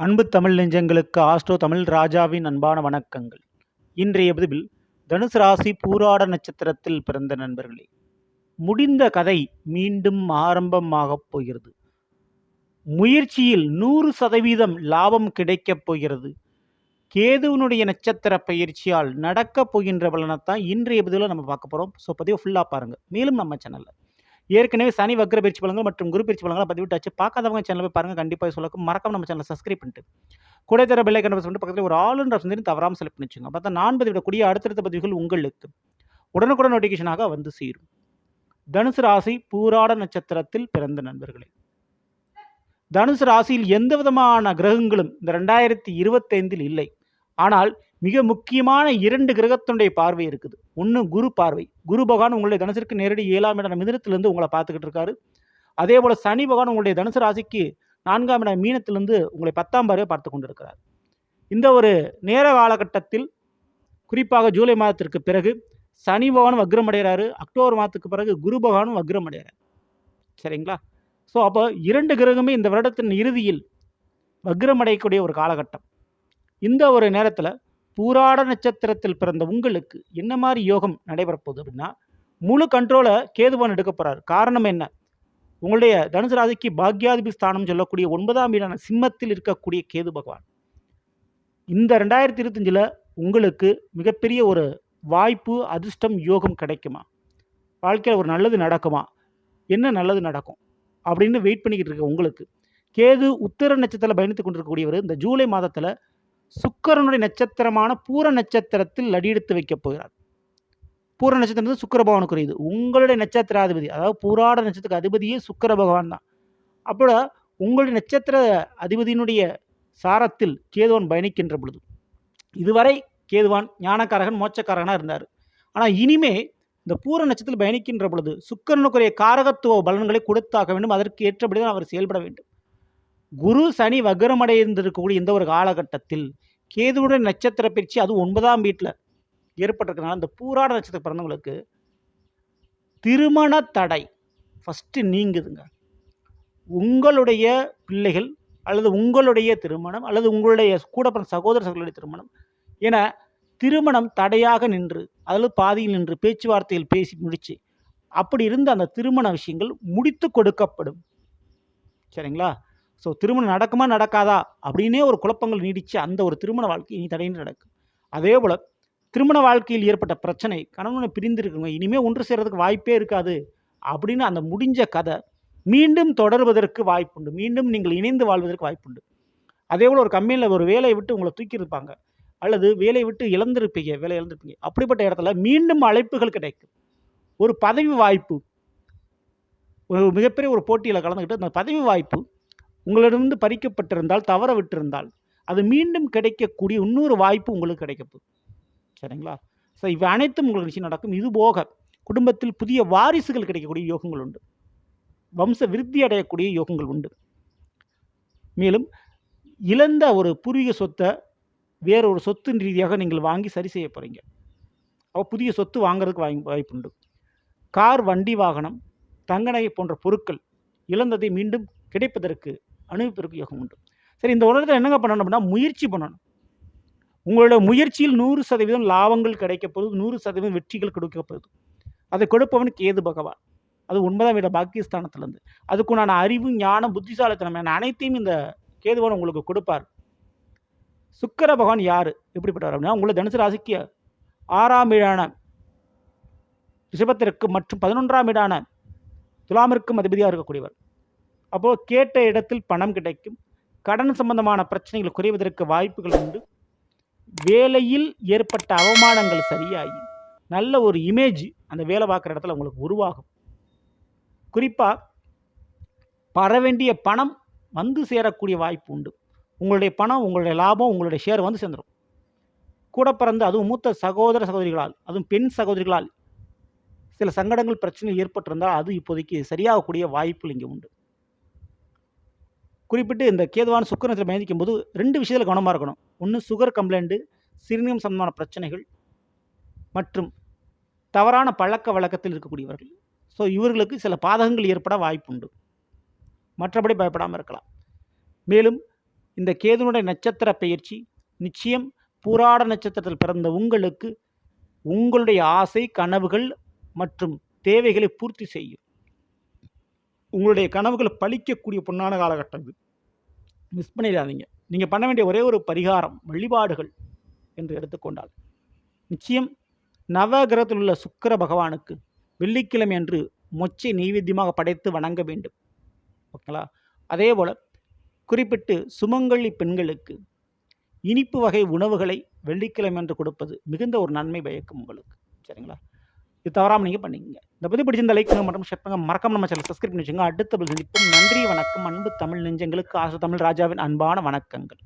அன்பு தமிழ் நெஞ்சங்களுக்கு ஆஸ்ட்ரோ தமிழ் ராஜாவின் அன்பான வணக்கங்கள். இன்றைய பதிவில் தனுசு ராசி பூராட நட்சத்திரத்தில் பிறந்த நண்பர்களே முடிந்த கதை மீண்டும் ஆரம்பமாகப் போகிறது. முயற்சியில் நூறு சதவீதம் லாபம் கிடைக்கப் போகிறது. கேதுவனுடைய நட்சத்திர பயிற்சியால் நடக்கப் போகின்ற பலனைத்தான் இன்றைய பதிவில் நம்ம பார்க்க போகிறோம் ஸோ பதிவு ஃபுல்லாக பாருங்கள் மேலும் நம்ம சேனலில் ஏற்கனவே சனி வக்ர பயிற்சி பலங்கள் மற்றும் குரு பயிற்சி பலன்களை பதிவிட்டாச்சு. பார்க்காதவங்க சேனல் போய் பாருங்கள் கண்டிப்பாக சொல்லக்கும் மறக்காம நம்ம சேனலை சப்ஸ்கிரைப் பண்ணிட்டு. கூட தர பிள்ளை கண்டு சொல்லிட்டு பக்கத்தில் ஒரு ஆளுன்ற வந்து தவறாமல் செலக்ட் பண்ணி வச்சுங்க பார்த்தா நான் பதிவிடக்கூடிய அடுத்தடுத்த பதிவுகள் உங்களுக்கு உடனுக்குடன் நோட்டிஃபிகேஷனாக வந்து சேரும். தனுசு ராசி பூராட நட்சத்திரத்தில் பிறந்த நண்பர்களே. தனுசு ராசியில் எந்த விதமான கிரகங்களும் இந்த ரெண்டாயிரத்தி இருபத்தைந்தில் இல்லை. ஆனால் மிக முக்கியமான இரண்டு கிரகத்தினுடைய பார்வை இருக்குது. ஒன்று குரு பார்வை. குரு பகவான் உங்களுடைய தனுசிற்கு நேரடி ஏழாம் இட மிதனத்திலிருந்து உங்களை பார்த்துக்கிட்டு இருக்காரு. அதே போல் சனி பகவான் உங்களுடைய தனுசு ராசிக்கு நான்காம் இட மீனத்திலிருந்து உங்களை பத்தாம் பார்வை பார்த்து கொண்டிருக்கிறார். இந்த ஒரு நேர காலகட்டத்தில் குறிப்பாக ஜூலை மாதத்திற்கு பிறகு சனி பகவானும் வக்ரம் அடைகிறாரு அக்டோபர் மாதத்துக்கு பிறகு குரு பகவானும் வக்ரம் அடைகிறார் சரிங்களா? ஸோ அப்போ இரண்டு கிரகமே இந்த வருடத்தின் இறுதியில் வக்ரம் அடையக்கூடிய ஒரு காலகட்டம். இந்த ஒரு நேரத்தில் பூராட நட்சத்திரத்தில் பிறந்த உங்களுக்கு என்ன மாதிரி யோகம் நடைபெறப்போகுது அப்படின்னா முழு கண்ட்ரோலை கேதுவான் எடுக்க போகிறார் காரணம் என்ன? உங்களுடைய தனுசு ராசிக்கு பாக்யாதிபதி ஸ்தானம் சொல்லக்கூடிய ஒன்பதாம் வீடான சிம்மத்தில் இருக்கக்கூடிய கேது பகவான். இந்த ரெண்டாயிரத்தி இருபத்தஞ்சில் உங்களுக்கு மிகப்பெரிய ஒரு வாய்ப்பு அதிர்ஷ்டம் யோகம் கிடைக்குமா? வாழ்க்கையில் ஒரு நல்லது நடக்குமா? என்ன நல்லது நடக்கும்? அப்படின்னு வெயிட் பண்ணிக்கிட்டு இருக்க உங்களுக்கு. கேது உத்தர நட்சத்திரத்தில் பயணித்து கொண்டிருக்கக்கூடியவர் இந்த ஜூலை மாதத்தில் சுக்கரனுடைய நட்சத்திரமான பூர நட்சத்திரத்தில் அடியெடுத்து வைக்கப் போகிறார். பூர நட்சத்திரம் சுக்கர பகவானுக்குரியது உங்களுடைய நட்சத்திராதிபதி அதாவது பூராட நட்சத்திர அதிபதியே சுக்கர பகவான் தான். அப்போ உங்களுடைய நட்சத்திர அதிபதியினுடைய சாரத்தில் கேதுவான் பயணிக்கின்ற பொழுது இதுவரை கேதுவான் ஞானக்காரகன் மோச்சக்காரகனாக இருந்தார். ஆனால் இனிமே இந்த பூர நட்சத்திரத்தில் பயணிக்கின்ற பொழுது சுக்கரனுக்குரிய காரகத்துவ பலன்களை கொடுத்தாக வேண்டும். அதற்கு ஏற்றபடி தான் அவர் செயல்பட வேண்டும். குரு சனி வக்ரமடைந்திருக்கக்கூடிய இந்த ஒரு காலகட்டத்தில் கேதுவுடைய நட்சத்திர பயிற்சி அது ஒன்பதாம் வீட்டில் ஏற்பட்டிருக்கனால இந்த பூராட நட்சத்திர பிறந்தவங்களுக்கு திருமண தடை ஃபஸ்ட்டு நீங்குதுங்க. உங்களுடைய பிள்ளைகள் அல்லது உங்களுடைய திருமணம் அல்லது உங்களுடைய கூட பிறந்த சகோதர சகோதரிய திருமணம் என திருமணம் தடையாக நின்று அதில் பாதியில் நின்று பேச்சுவார்த்தையில் பேசி முடித்து அப்படி இருந்த அந்த திருமண விஷயங்கள் முடித்து கொடுக்கப்படும். சரிங்களா? ஸோ திருமணம் நடக்குமா நடக்காதா? அப்படின்னே ஒரு குழப்பங்கள் நீடிச்சு அந்த ஒரு திருமண வாழ்க்கை இனி தடையின்றி நடக்கும் அதே போல் திருமண வாழ்க்கையில் ஏற்பட்ட பிரச்சனை கணவனை பிரிந்திருக்கவங்க இனிமேல் ஒன்று சேர்கிறதுக்கு வாய்ப்பே இருக்காது அப்படின்னு அந்த முடிஞ்ச கதை மீண்டும் தொடர்வதற்கு வாய்ப்புண்டு. மீண்டும் நீங்கள் இணைந்து வாழ்வதற்கு வாய்ப்புண்டு. அதே போல் ஒரு கம்பெனியில் ஒரு வேலையை விட்டு உங்களை தூக்கியிருப்பாங்க அல்லது வேலையை விட்டு இழந்திருப்பீங்க வேலை இழந்திருப்பீங்க. அப்படிப்பட்ட இடத்துல மீண்டும் அழைப்புகள் கிடைக்கும். ஒரு பதவி வாய்ப்பு ஒரு மிகப்பெரிய ஒரு போட்டியில் கலந்துக்கிட்டு அந்த பதவி வாய்ப்பு உங்களிடமிருந்து பறிக்கப்பட்டிருந்தால் தவற விட்டிருந்தால் அது மீண்டும் கிடைக்கக்கூடிய இன்னொரு வாய்ப்பு உங்களுக்கு கிடைக்கும் சரிங்களா? ஸோ இவை அனைத்தும் உங்களுக்கு விஷயம் நடக்கும். இது போக குடும்பத்தில் புதிய வாரிசுகள் கிடைக்கக்கூடிய யோகங்கள் உண்டு. வம்ச விருத்தி அடையக்கூடிய யோகங்கள் உண்டு. மேலும் இழந்த ஒரு பூர்வீக சொத்தை வேற ஒரு சொத்தின் ரீதியாக நீங்கள் வாங்கி சரி செய்ய போகிறீங்க அப்போ புதிய சொத்து வாங்குறதுக்கு வாங்கி வாய்ப்புண்டு கார் வண்டி வாகனம் தங்கநகை போன்ற பொருட்கள் இழந்ததை மீண்டும் கிடைப்பதற்கு அனுபவிப்பதற்கு யோகம் உண்டு. சரி இந்த உலகத்தில் என்னங்க பண்ணணும் அப்படின்னா முயற்சி பண்ணணும். உங்களோட முயற்சியில் நூறு சதவீதம் லாபங்கள் கிடைக்கப்படுது நூறு சதவீதம் வெற்றிகள் கொடுக்கப்படுது அதை கொடுப்பவன் கேது பகவான்? அது ஒன்பதாம் வீட பாக்கியஸ்தானத்திலேருந்து. அதுக்குண்டான அறிவு ஞானம் புத்திசாலித்தனம் என அனைத்தையும் இந்த கேதுவான் உங்களுக்கு கொடுப்பார். சுக்கர பகவான் யார்? எப்படிப்பட்டவர் அப்படின்னா உங்களை தனுசு ராசிக்கு ஆறாம் வீடான ரிஷபத்திற்கு மற்றும் பதினொன்றாம் வீடான துலாமிற்கும் அதிபதியாக இருக்கக்கூடியவர். அப்போது கேட்ட இடத்தில் பணம் கிடைக்கும். கடன் சம்பந்தமான பிரச்சனைகள் குறைவதற்கு வாய்ப்புகள் உண்டு. வேலையில் ஏற்பட்ட அவமானங்கள் சரியாகி நல்ல ஒரு இமேஜ் அந்த வேலை பார்க்குற இடத்துல உங்களுக்கு உருவாகும். குறிப்பாக பர வேண்டிய பணம் வந்து சேரக்கூடிய வாய்ப்பு உண்டு. உங்களுடைய பணம் உங்களுடைய லாபம் உங்களுடைய ஷேர் வந்து சேர்ந்துடும் கூட பிறந்த அதுவும் மூத்த சகோதர சகோதரிகளால் அதுவும் பெண் சகோதரிகளால் சில சங்கடங்கள் பிரச்சனை ஏற்பட்டிருந்தால் அது இப்போதைக்கு சரியாகக்கூடிய வாய்ப்புகள் இங்கே உண்டு. குறிப்பிட்டு இந்த கேதுவான சுக்கரத்தில் பயணிக்கும் போது ரெண்டு விஷயத்தில் கவனமாக இருக்கணும். ஒன்று சுகர் கம்ப்ளைண்ட்டு சிறுநீம் சம்பந்தமான பிரச்சனைகள் மற்றும் தவறான பழக்க வழக்கத்தில் இருக்கக்கூடியவர்கள். ஸோ இவர்களுக்கு சில பாதகங்கள் ஏற்பட வாய்ப்புண்டு. மற்றபடி பயப்படாமல் இருக்கலாம். மேலும் இந்த கேதுனுடைய நட்சத்திர பயிற்சி நிச்சயம் பூராட நட்சத்திரத்தில் பிறந்த உங்களுக்கு உங்களுடைய ஆசை கனவுகள் மற்றும் தேவைகளை பூர்த்தி செய்யும். உங்களுடைய கனவுகள் பழிக்கக்கூடிய பொன்னான காலகட்டம் இது. மிஸ் பண்ணிடாதீங்க. நீங்கள் பண்ண வேண்டிய ஒரே ஒரு பரிகாரம் வழிபாடுகள் என்று எடுத்துக்கொண்டால். நிச்சயம் நவகிரகத்தில் உள்ள சுக்கிர பகவானுக்கு வெள்ளிக்கிழமை அன்று மொச்சை நெய்வேத்தியமாக படைத்து வணங்க வேண்டும். ஓகேங்களா? அதே போல் குறிப்பிட்டு சுமங்கலி பெண்களுக்கு இனிப்பு வகை உணவுகளை வெள்ளிக்கிழமை என்று கொடுப்பது மிகுந்த ஒரு நன்மை பயக்கும் உங்களுக்கு. சரிங்களா? இது தவறாமல் நீங்கள் பண்ணிக்கங்க இந்த பற்றி பிடிச்சிருந்த லைக் மற்றும் ஷேர் பண்ணுங்க. மறக்காம நம்ம சேனல் சப்ஸ்கிரைப் பண்ணி வச்சுங்க அடுத்த பதில் சந்திப்போம். நன்றி வணக்கம். அன்பு தமிழ் நெஞ்சங்களுக்கு ஆசு தமிழ் ராஜாவின் அன்பான வணக்கங்கள்.